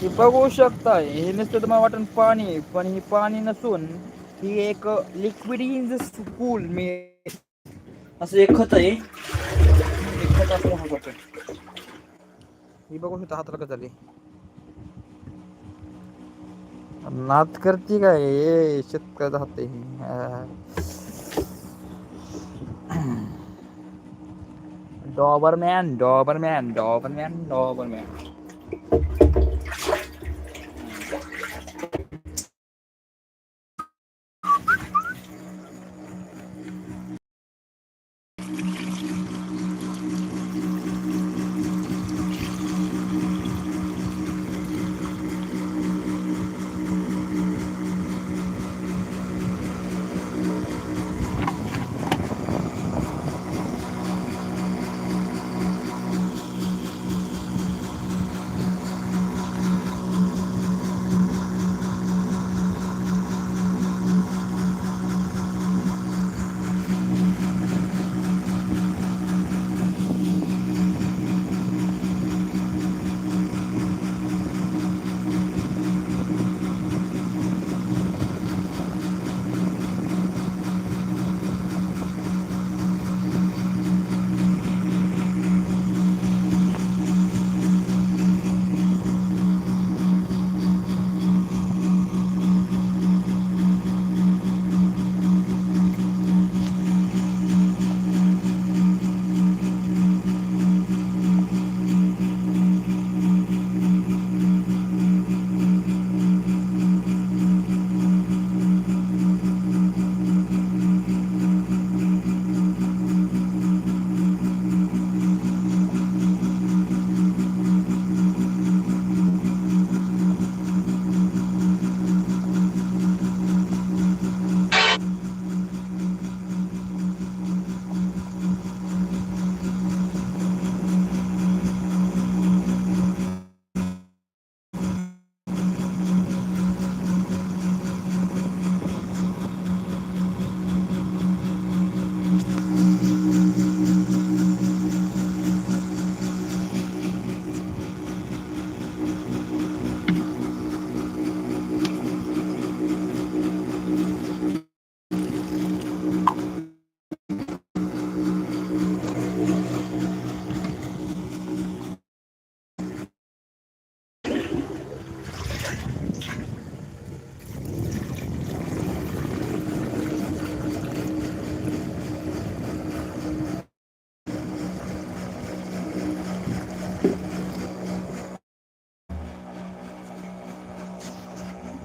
हे बघू शकताय हे नुसतं तुम्हाला वाटण पाणी आहे, पण हे पाणी नसून ही एक लिक्विड इन द स्कूल मी असं एक खत आहे एक खत असं महत्वाचं आहे. ही बघू शकता हाताला कसं झाली नात करते काय ए शेतकऱ्याचा हात आहे ही. हा. डॉबरमॅन डॉबरमॅन डॉबरमॅन डॉबरमॅन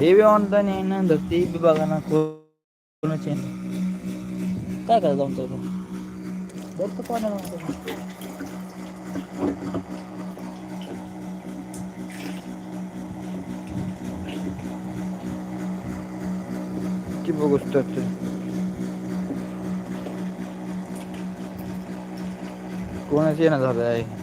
हे बी ऑनलाईन आहे ना तर ते बी बघा ना कोणाचे काय करायचं जाऊन तर बरं पाण्यामध्ये की बघू शकतो कोणाचे ना झालं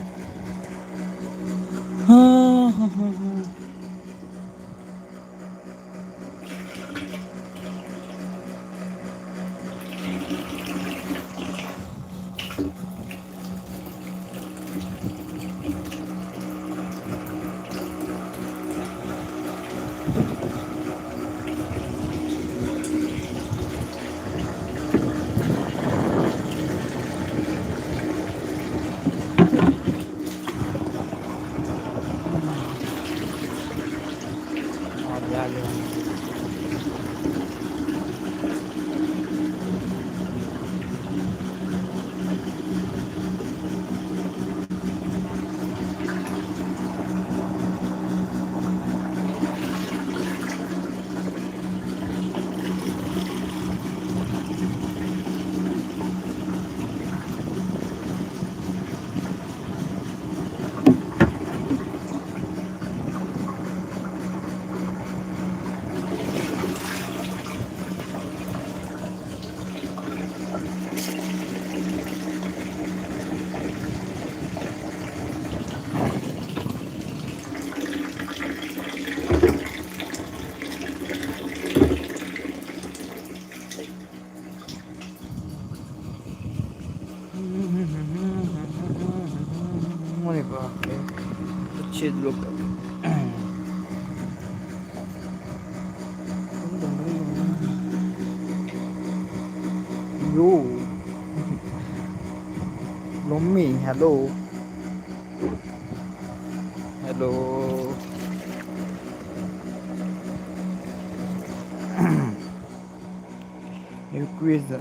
अच्छे लोक यो mummy hello hello quiz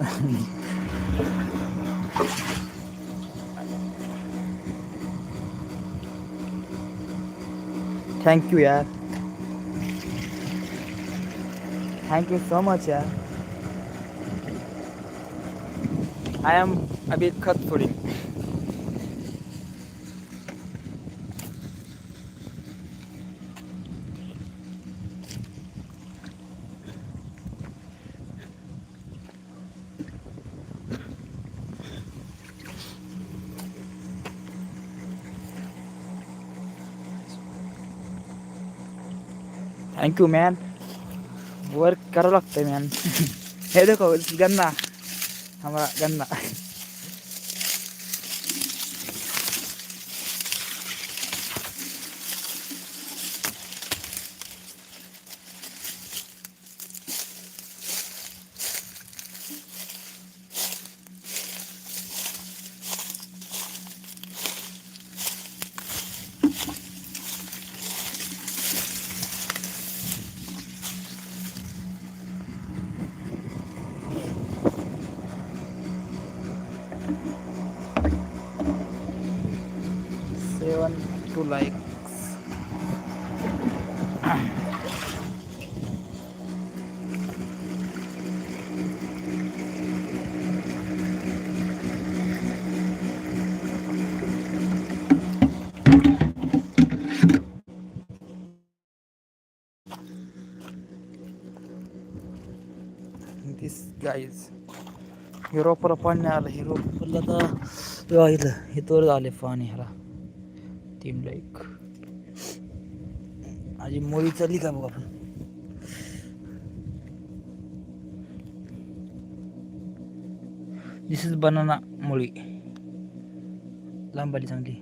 thank you यार थँक यू सो मच यार आय एम अभी खत थोडी थँक्यू मॅन वर्क करावं लागतंय मॅन हे देखो गन्ना हमारा गन्ना seven two likes this guys हिरोपला पाणी आलं हिरोपला तर इथं इथवर आले पाणी ह्याला. तीन लाईक आजी मोळी चालली का बघ आपण दिस इज बनाना मुळी लांब आली चांगली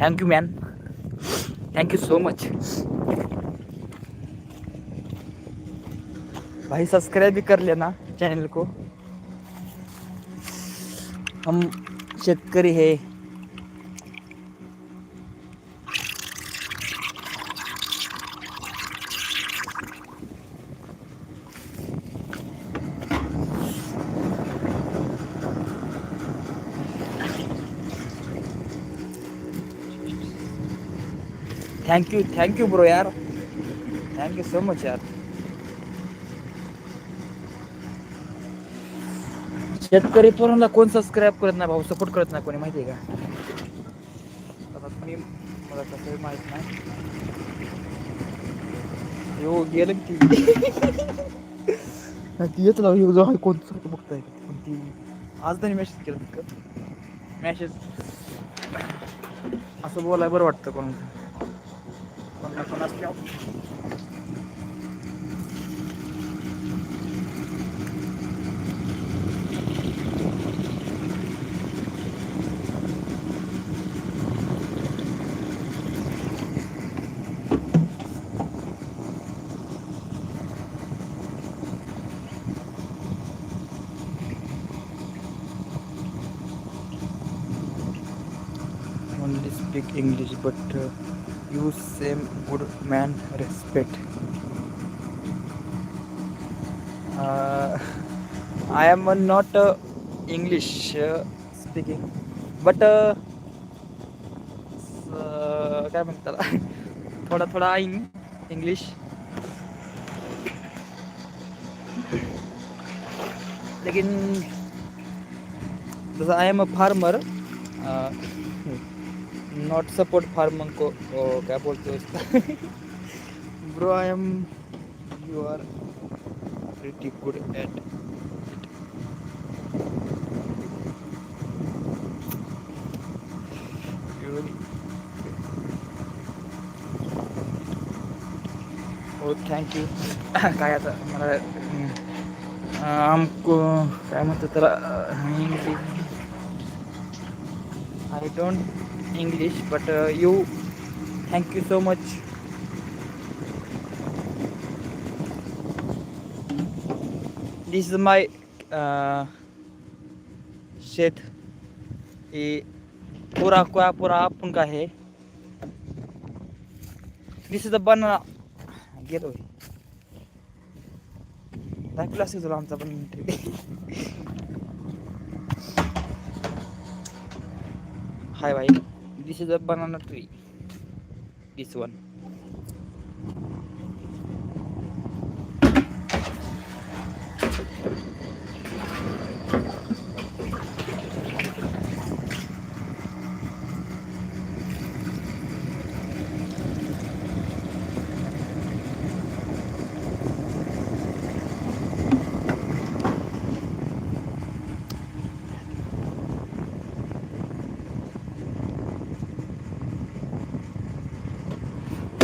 thank you man thank you so much भाई सब्सक्राइब भी कर लेना चैनल को। हम शेतकरी है। Thank you thank you bro यार। थैंक यू सो मच यार। शेतकरी पोरांना कोण सबस्क्राईब करत नाही भाऊ? सपोर्ट करत नाही कोणी माहिती आहे का? आता तुम्ही मला कसं माहीत नाही. हो गेलं की ती. येत ना जो आहे कोण सारखं बघताय पण ती आज त्यांनी मेसेज केला तितकं मेसेज असं बोलाय बरं वाटतं कोण कोणा कोण English but you same good man respect I am not English speaking but काय म्हणतात थोडा थोडा आय इंग्लिश लेकिन जसं I am a farmer not support farmer को ओ, क्या बोलते हो इसका bro I am you are pretty good at हो थँक्यू काय आता मला आमको काय म्हणतात त्याला I don't English but you thank you so much this is my शेत हे पुरा का पुरा आपण का आहे दिस इज द बनना गेलो दाखवलं असेल तुला आमचा पण हाय भाई this is a banana tree this one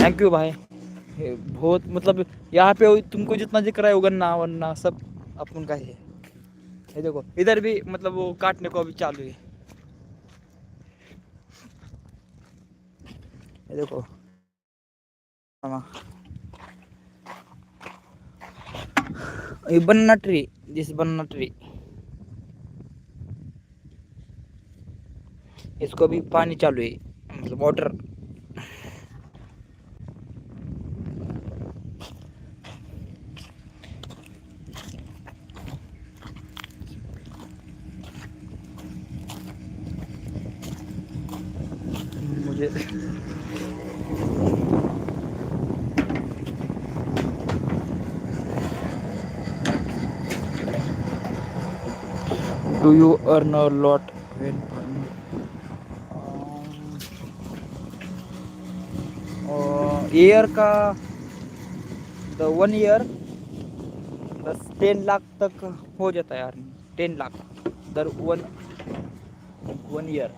thank you भाई। बहुत मतलब यहाँ पे तुमको जितना ज़िक्र है, उगन्ना, वन्ना, सब अपन का ही है। ये देखो, इधर भी मतलब वो काटने को अभी चालू है। ये देखो। हाँ। ये बनना ट्री दिस बनना ट्री। इसको भी पानी चालू है मतलब वाटर मुझे Do you earn a lot when year का द वन ईयर दस टेन लाख तक हो जाता है यार टेन लाख. दर वन वन ईयर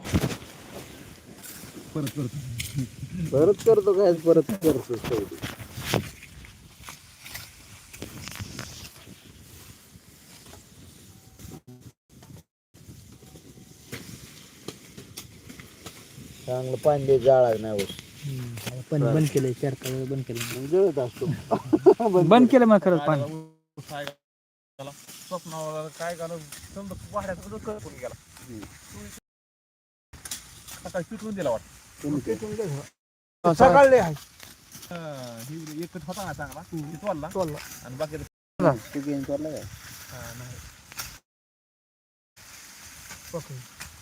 परत करतो. परत करतो काय? परत करतो. शेवटी चांगलं पाणी जाळा नाही होत पण बंद केलंय चार वेळा बंद केलं मग जळत असतो. बंद केलं. मग खरंच पाणी. स्वप्नावर काय झालं समजा वाड्यात करून गेला. पिटवून दिला वाटतं. सकाळले आहे. ही एकच होता ना चांगला ती तोडला. तोडला. आणि बाकी तू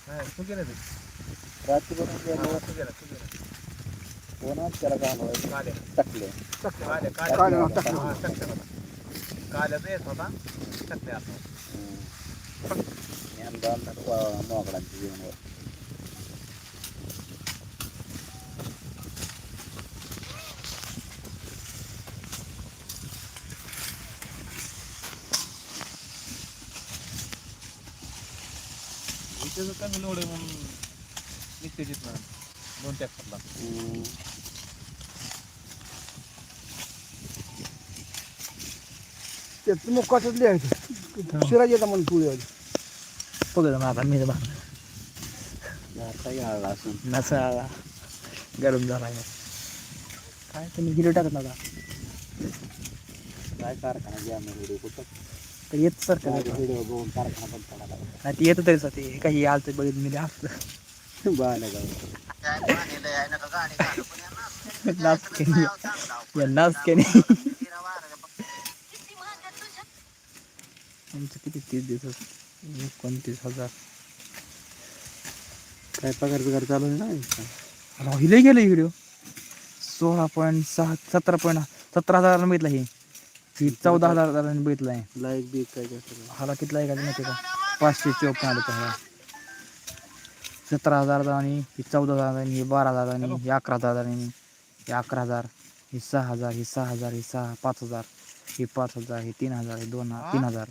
नाही. तू गेला ते? तू गेला तू घालवायचं काल्या टाकले. काल्या काल्या. हा, होता काल्याचा येत होता. टाकल्या आता. यंदा मोकडांच्या जीवनावर. इथे कमी लोड आहे म्हणून निघते तिथनं दोन ट्रॅक्टरला त्याचं मुखातच लिहायचं? शिराज येतं म्हणून तुळी बघा आता मी यायला असं नसा गरम झाला काय? तुम्ही हिरो टाकत नका काय कारखाना घ्या मी व्हिडिओ कुठं? तर येत सर का व्हिडिओ बघून कारखाना पण पडायला नाही ते येतं तरी ते काही आलतं बघितलं मी गाव नाच केली या नाच केली आमचं किती तीस दिवसात? एकोणतीस हजार. काय पगार बिगार चालू आहे ना राहिले गेले व्हिडिओ सोळा पॉईंट सहा सतरा पॉईंट सतरा हजाराला बघितला हे. ही चौदा हजारांनी बघितला आहे लाईक बी काय हाला कितला आहे का माहिती का? पाचशे चौपन्न आलं ह्याला. सतरा हजार आणि ही चौदा हजार आणि ही बारा हजार आणि ही अकरा हजार आणि ही अकरा हजार ही सहा हजार ही सहा हजार ही सहा पाच हजार ही पाच हजार ही तीन हजार ही दोन तीन हजार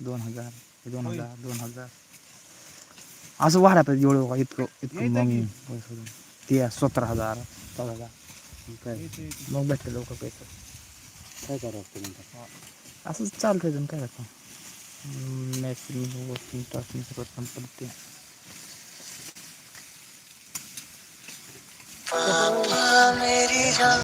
दोन हजार हे दोन हजार दोन हजार. असं वाढा पाहिजे एवढं बघा, इतकं इतकं मग. ते सतरा हजार चौदा हजार. काय मग भेटते लोक पैसे. काय करावं लागतं नंतर असंच चालतं अजून काय आता. मॅक्सिमम वॉशिंग टाकिंग सगळं काम पडते